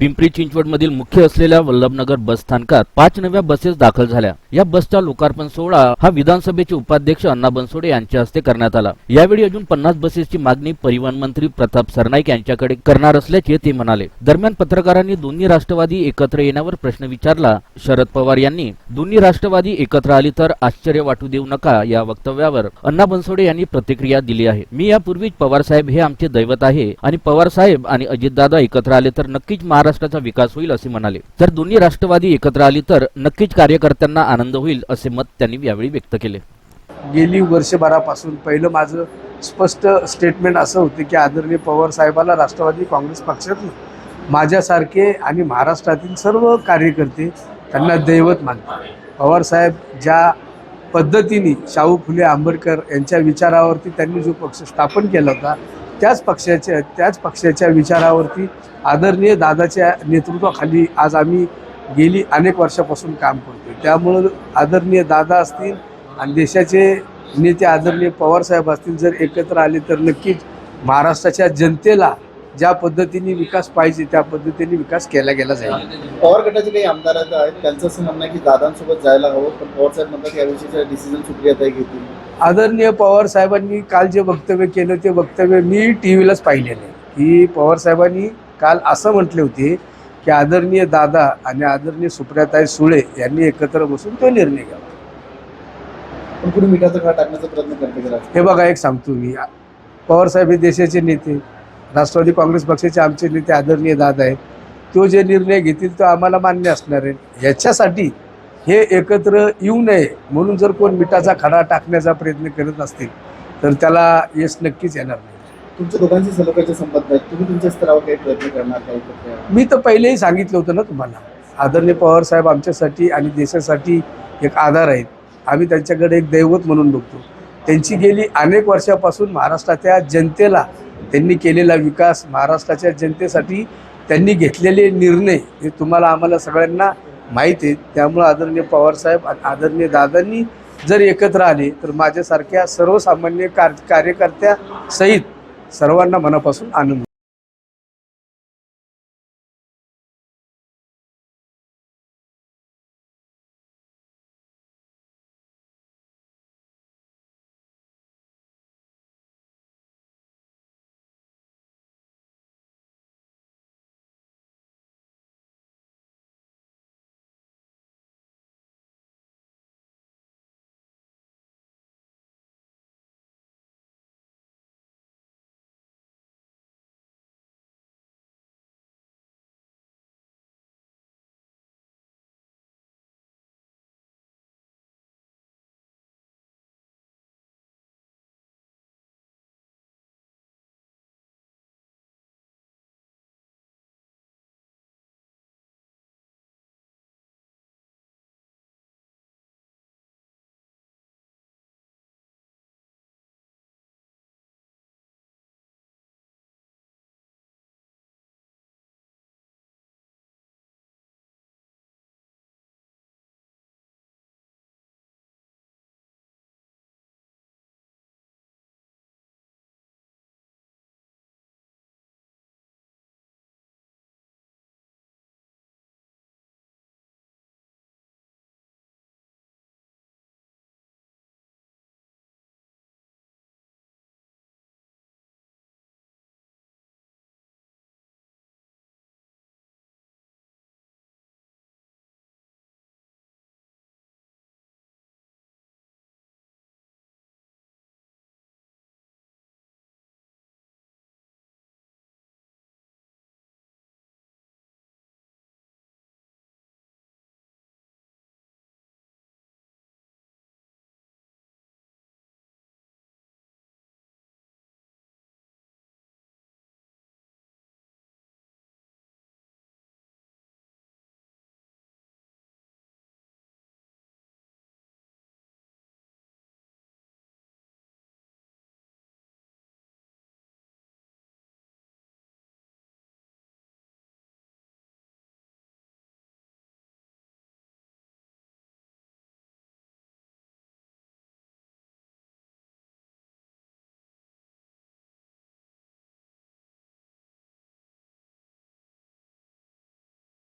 पिंपरी चिंचवडमधील मुख्य असलेल्या वल्लभनगर बस स्थानकात पाच नव्या बसेस दाखल झाल्या. या बसचा लोकार्पण सोहळा हा विधानसभेचे उपाध्यक्ष अण्णा बनसोडे यांच्या हस्ते करण्यात आला. यावेळी अजून पन्नास बसेसची मागणी परिवहन मंत्री प्रताप सरनाईक यांच्याकडे करणार असल्याचे ते म्हणाले. दरम्यान पत्रकारांनी दोन्ही राष्ट्रवादी एकत्र येण्यावर प्रश्न विचारला. शरद पवार यांनी दोन्ही राष्ट्रवादी एकत्र आली तर आश्चर्य वाटू देऊ नका या वक्तव्यावर अण्णा बनसोडे यांनी प्रतिक्रिया दिली आहे. मी यापूर्वीच पवार साहेब हे आमचे दैवत आहे आणि पवार साहेब आणि अजितदादा एकत्र आले तर नक्कीच महाराष्ट्राचा विकास होईल असे म्हणाले. जर दोन्ही राष्ट्रवादी एकत्र आली तर नक्कीच कार्यकर्त्यांना आनंद होईल असे मत त्यांनी यावेळी व्यक्त केले. गेली वर्षभरापासून पहिलं माझं स्पष्ट स्टेटमेंट असं होतं की आदरणीय पवार साहेबाला राष्ट्रवादी काँग्रेस पक्षात माझ्यासारखे आणि महाराष्ट्रातील सर्व कार्यकर्ते त्यांना दैवत मानतात. पवार साहेब ज्या पद्धतीने शाहू फुले आंबेडकर यांच्या विचारावरती त्यांनी जो पक्ष स्थापन केला होता त्याच पक्षाच्या त्याच पक्षाच्या विचारावरती आदरणीय दादाच्या नेतृत्वाखाली आज आम्ही गेली अनेक वर्षापासून काम करतो त्यामुळं आदरणीय दादा असतील आणि देशाचे नेते आदरणीय पवारसाहेब असतील जर एकत्र आले तर नक्कीच महाराष्ट्राच्या जनतेला ज्या पद्धतीने विकास पाहिजे त्या पद्धतीने विकास केला गेला जाईल. पवार गटाचे काही आमदार आहेत त्यांचं असं म्हणणं आहे की दादांसोबत जायला हवं पण पवार साहेब म्हणतात याविषयीचा डिसिजन सुप्रियाताई घेतील. आदरणीय पवार साहेबांनी काल जे वक्तव्य केलं ते वक्तव्य मी टी व्हीलाच पाहिलेलं आहे. की पवार साहेबांनी काल असं म्हटले होते की आदरणीय दादा आणि आदरणीय सुप्रियाताई सुळे यांनी एकत्र बसून तो निर्णय घ्यावा. पण कुणी मिठाचा खा टाकण्याचा प्रयत्न करते हे बघा एक सांगतो मी. पवार साहेब हे देशाचे नेते. राष्ट्रवादी काँग्रेस पक्षाचे आमचे नेते आदरणीय दादा आहेत. तो जे निर्णय घेतील तो आम्हाला मान्य असणार आहे. याच्यासाठी हे एकत्र येऊ नये म्हणून जर कोण मिठाचा खडा टाकण्याचा प्रयत्न करत असतील तर त्याला यश नक्कीच येणार नाही. तुमच्या दोघांचे सलोख्याचे संबंध आहेत. तुम्ही तुमच्या स्तरावर काही प्रयत्न करणार काही? मी तर पहिलेही सांगितलं होतं ना तुम्हाला. आदरणीय पवार साहेब आमच्यासाठी आणि देशासाठी एक आधार आहेत. आम्ही त्यांच्याकडे एक दैवत म्हणून बघतो. त्यांची गेली अनेक वर्षापासून महाराष्ट्राच्या जनतेला त्यांनी केलेला विकास महाराष्ट्राच्या जनतेसाठी त्यांनी घेतलेले निर्णय हे तुम्हाला आम्हाला सगळ्यांना माहीत आहेत त्यामुळं आदरणीय पवारसाहेब आणि आदरणीय दादांनी जर एकत्र आले तर माझ्यासारख्या सर्वसामान्य कार कार्यकर्त्यासहित सर्वांना मनापासून आनंद